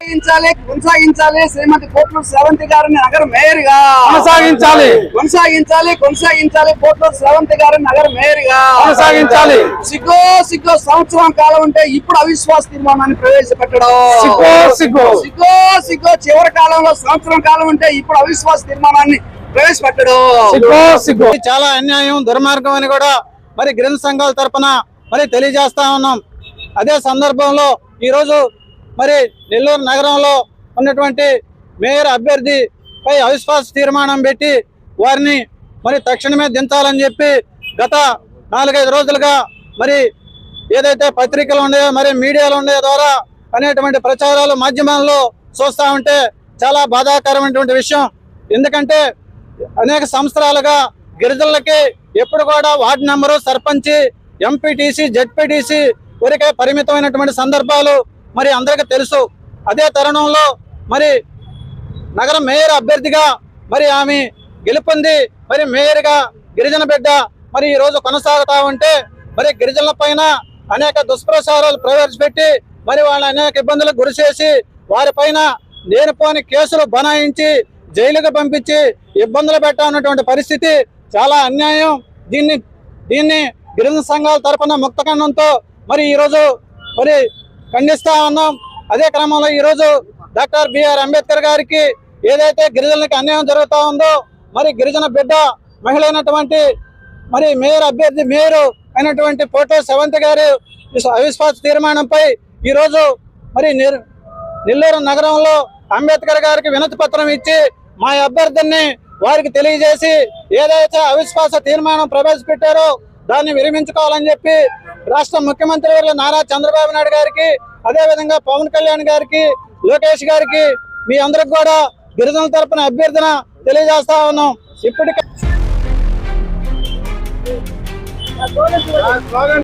కొనసాగించాలి కొనసాగించాలి. శ్రీమతి కోట్లూరు శ్రవంతి గారిని నగర మేయర్గా కొనసాగించాలి. కొనసాగించాలి కొనసాగించాలి. కోట్లూరు శ్రవంతి గారిని నగర మేయర్గా కొనసాగించాలి. సిగ్గో సిగ్గో. సంవత్సరం కాలం ఉంటే ఇప్పుడు అవిశ్వాస తీర్మానాన్ని ప్రవేశపెట్టడం. సిగ్గో సిగ్గో. సిగ్గో సిగ్గో. చివరి కాలంలో సంవత్సరం కాలం ఉంటే ఇప్పుడు అవిశ్వాస తీర్మానాన్ని ప్రవేశపెట్టడం. సిగ్గో సిగ్గో. చాలా అన్యాయం దుర్మార్గం అని కూడా మరి గిరిజన సంఘాల తరపున మరి తెలియజేస్తా ఉన్నాం. అదే సందర్భంలో ఈరోజు మరి నెల్లూరు నగరంలో ఉన్నటువంటి మేయర్ అభ్యర్థిపై అవిశ్వాస తీర్మానం పెట్టి వారిని మరి తక్షణమే దించాలని చెప్పి గత నాలుగైదు రోజులుగా మరి ఏదైతే పత్రికలు ఉన్నాయో మరి మీడియాలో ఉండే ద్వారా అనేటువంటి ప్రచారాలు మాధ్యమాల్లో చూస్తా ఉంటే చాలా బాధాకరమైనటువంటి విషయం. ఎందుకంటే అనేక సంవత్సరాలుగా గిరిజనులకి ఎప్పుడు కూడా వార్డు నెంబరు సర్పంచి ఎంపీటీసీ జడ్పీటీసీ వరకే పరిమితమైనటువంటి సందర్భాలు మరి అందరికీ తెలుసు. అదే తరుణంలో మరి నగర మేయర్ అభ్యర్థిగా మరి ఆమె గెలుపొంది మరి మేయర్గా గిరిజన బిడ్డ మరి ఈరోజు కొనసాగుతా ఉంటే మరి గిరిజనుల పైన అనేక దుష్ప్రచారాలు ప్రవేశపెట్టి మరి వాళ్ళ అనేక ఇబ్బందులకు గురి చేసి వారిపైన లేనిపోని కేసులు బనాయించి జైలుకు పంపించి ఇబ్బందులు పెట్టాలన్నటువంటి పరిస్థితి చాలా అన్యాయం. దీన్ని దీన్ని గిరిజన సంఘాల తరపున ముక్త మరి ఈరోజు మరి ఖండిస్తా ఉన్నాం. అదే క్రమంలో ఈరోజు డాక్టర్ బిఆర్ అంబేద్కర్ గారికి ఏదైతే గిరిజనులకు అన్యాయం జరుగుతూ ఉందో మరి గిరిజన బిడ్డ మహిళ అయినటువంటి మరి మేయర్ అభ్యర్థి మేయర్ అయినటువంటి పోటో సెవంత్ గారు అవిశ్వాస తీర్మానంపై ఈరోజు మరి నిర్- నెల్లూరు నగరంలో అంబేద్కర్ గారికి వినతి పత్రం ఇచ్చి మా అభ్యర్థిని వారికి తెలియజేసి ఏదైతే అవిశ్వాస తీర్మానం ప్రవేశపెట్టారో దాన్ని విరమించుకోవాలని చెప్పి రాష్ట్ర ముఖ్యమంత్రి గారు నారా చంద్రబాబు నాయుడు గారికి అదే విధంగా పవన్ కళ్యాణ్ గారికి లోకేష్ గారికి మీ అందరికి కూడా గిరిజనుల తరపున అభ్యర్థన తెలియజేస్తా ఉన్నాం. ఇప్పటికే